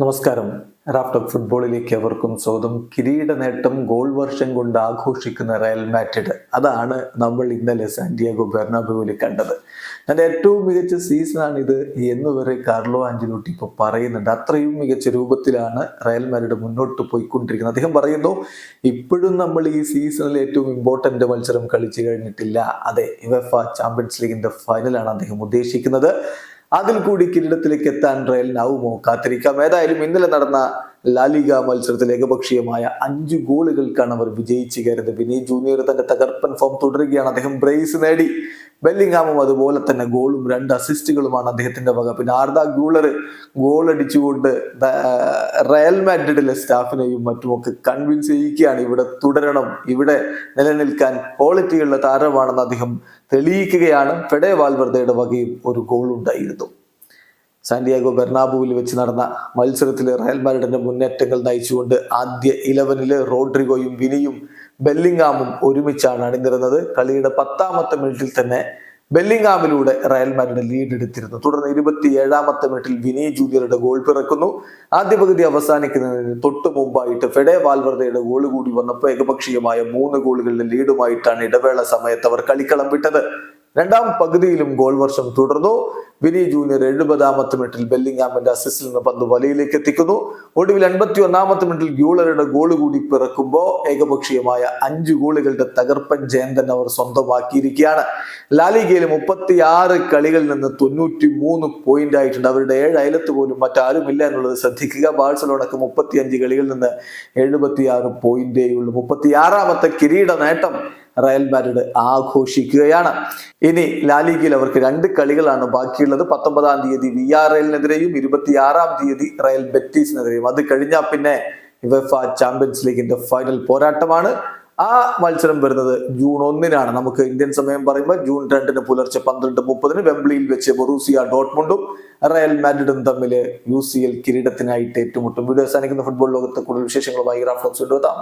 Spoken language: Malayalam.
നമസ്കാരം. റാഫ്റ്റോക്ക് ഫുട്ബോളിലേക്ക് അവർക്കും സ്വാഗതം. കിരീട നേട്ടം ഗോൾ വർഷം കൊണ്ട് ആഘോഷിക്കുന്ന റയൽ മാഡ്രിഡ്. അതാണ് നമ്മൾ ഇന്നലെ സാന്റിയാഗോ ബെർണാബുവിൽ കണ്ടത്. തന്റെ ഏറ്റവും മികച്ച സീസണാണ് ഇത് എന്ന് വരെ കാർലോ ആഞ്ചലോട്ടി ഇപ്പോൾ പറയുന്നുണ്ട്. അത്രയും മികച്ച രൂപത്തിലാണ് റയൽ മാഡ്രിഡ് മുന്നോട്ട് പോയിക്കൊണ്ടിരിക്കുന്നത്. അദ്ദേഹം പറയുന്നു ഇപ്പോഴും നമ്മൾ ഈ സീസണിൽ ഏറ്റവും ഇമ്പോർട്ടന്റ് മത്സരം കളിച്ചു കഴിഞ്ഞിട്ടില്ല. അതെ ഇവ ചാമ്പ്യൻസ് ലീഗിന്റെ ഫൈനലാണ് അദ്ദേഹം ഉദ്ദേശിക്കുന്നത്. അതിൽ കൂടി കിരീടത്തിലേക്ക് എത്താൻ റയലിനാവുമോ കാത്തിരിക്കാം. ഏതായാലും ഇന്നലെ നടന്ന ലാലിക മത്സരത്തിൽ ഏകപക്ഷീയമായ അഞ്ച് ഗോളുകൾക്കാണ് അവർ വിജയിച്ചു കയറിയത്. വിനീത് ജൂനിയർ തന്റെ തകർപ്പൻ ഫോം തുടരുകയാണ്. അദ്ദേഹം ബ്രേസ് നേടി. ബെല്ലിംഗാമും അതുപോലെ തന്നെ ഗോളും രണ്ട് അസിസ്റ്റുകളുമാണ് അദ്ദേഹത്തിന്റെ വക. പിന്നെ ആർദ ഗൂളർ ഗോൾ അടിച്ചുകൊണ്ട് റയൽ മാഡ്രിഡിലെ സ്റ്റാഫിനെയും മറ്റുമൊക്കെ കൺവിൻസ് ചെയ്യിക്കുകയാണ് ഇവിടെ തുടരണം. ഇവിടെ നിലനിൽക്കാൻ ക്വാളിറ്റിയുള്ള താരമാണെന്ന് അദ്ദേഹം തെളിയിക്കുകയാണ്. ഫെഡേ വാൽവർദയുടെ വകയും ഒരു ഗോൾ ഉണ്ടായിരുന്നു. സാന്റിയാഗോ ബെർണാബുവിൽ വെച്ച് നടന്ന മത്സരത്തിൽ റയൽ മാഡ്രിഡിന്റെ മുന്നേറ്റങ്ങൾ നയിച്ചുകൊണ്ട് ആദ്യ ഇലവനിൽ റോഡ്രിഗോയും വിനിയും ബെല്ലിംഗാമും ഒരുമിച്ചാണ് അണിനിരുന്നത്. കളിയുടെ പത്താമത്തെ മിനിറ്റിൽ തന്നെ ബെല്ലിംഗാമിലൂടെ റയൽ മാഡ്രിഡ് ലീഡ് എടുത്തിരുന്നു. തുടർന്ന് ഇരുപത്തി ഏഴാമത്തെ മിനിറ്റിൽ വിനി ജൂനിയറുടെ ഗോൾ പിറക്കുന്നു. ആദ്യ പകുതി അവസാനിക്കുന്നതിന് തൊട്ടു മുമ്പായിട്ട് ഫെഡെ വാൽവർദയുടെ ഗോൾ കൂടി വന്നപ്പോൾ ഏകപക്ഷീയമായ മൂന്ന് ഗോളുകളുടെ ലീഡുമായിട്ടാണ് ഇടവേള സമയത്ത് അവർ കളിക്കളം വിട്ടത്. രണ്ടാം പകുതിയിലും ഗോൾ വർഷം തുടർന്നു. വിനി ജൂനിയർ എഴുപതാമത്തെ മിനിറ്റിൽ ബെല്ലിംഗാമിന്റെ അസിസ്റ്റിൽ നിന്ന് പന്ത് വലയിലേക്ക് എത്തിക്കുന്നു. ഒടുവിൽ എൺപത്തി ഒന്നാമത്തെ മിനിറ്റിൽ ഗ്യൂളറുടെ ഗോൾ കൂടി പിറക്കുമ്പോൾ ഏകപക്ഷീയമായ അഞ്ച് ഗോളുകളുടെ തകർപ്പൻ ജയം തന്നെ അവർ സ്വന്തമാക്കിയിരിക്കുകയാണ്. ലാലിഗയിൽ മുപ്പത്തി ആറ് കളികളിൽ നിന്ന് തൊണ്ണൂറ്റി മൂന്ന് പോയിന്റ് ആയിട്ടുണ്ട്. അവരുടെ ഏഴ് അയലത്ത് പോലും മറ്റാരുമില്ല എന്നുള്ളത് ശ്രദ്ധിക്കുക. ബാഴ്സലോണക്ക് മുപ്പത്തി അഞ്ച് കളികളിൽ നിന്ന് എഴുപത്തി ആറ് പോയിന്റേ ഉള്ളൂ മുപ്പത്തി ആറാമത്തെ കിരീട നേട്ടം റയൽ മാഡ്രിഡ് ആഘോഷിക്കുകയാണ്. ഇനി ലാലിഗയിൽ അവർക്ക് രണ്ട് കളികളാണ് ബാക്കിയുള്ളത്. പത്തൊമ്പതാം തീയതി വി ആർ എല്ലിനെതിരെയും ഇരുപത്തിയാറാം തീയതി റയൽ ബെറ്റീസിനെതിരെയും. അത് കഴിഞ്ഞാൽ പിന്നെ ഇവഫ ചാമ്പ്യൻസ് ലീഗിന്റെ ഫൈനൽ പോരാട്ടമാണ്. ആ മത്സരം വരുന്നത് ജൂൺ ഒന്നിനാണ്. നമുക്ക് ഇന്ത്യൻ സമയം പറയുമ്പോൾ ജൂൺ രണ്ടിന് പുലർച്ചെ പന്ത്രണ്ട് മുപ്പതിന് വെംബ്ലിയിൽ വെച്ച് ബൊറൂസിയ ഡോട്ട്മുണ്ടും റയൽ മാഡ്രിഡും തമ്മിൽ യു സി എൽ കിരീടത്തിനായിട്ട് ഏറ്റുമുട്ടും. വീഡിയോ അവസാനിക്കുന്ന ഫുട്ബോൾ ലോകത്തെ കൂടുതൽ വിശേഷങ്ങളുമായി റാഫ്ലോക്സ് കൊണ്ടുവെത്താം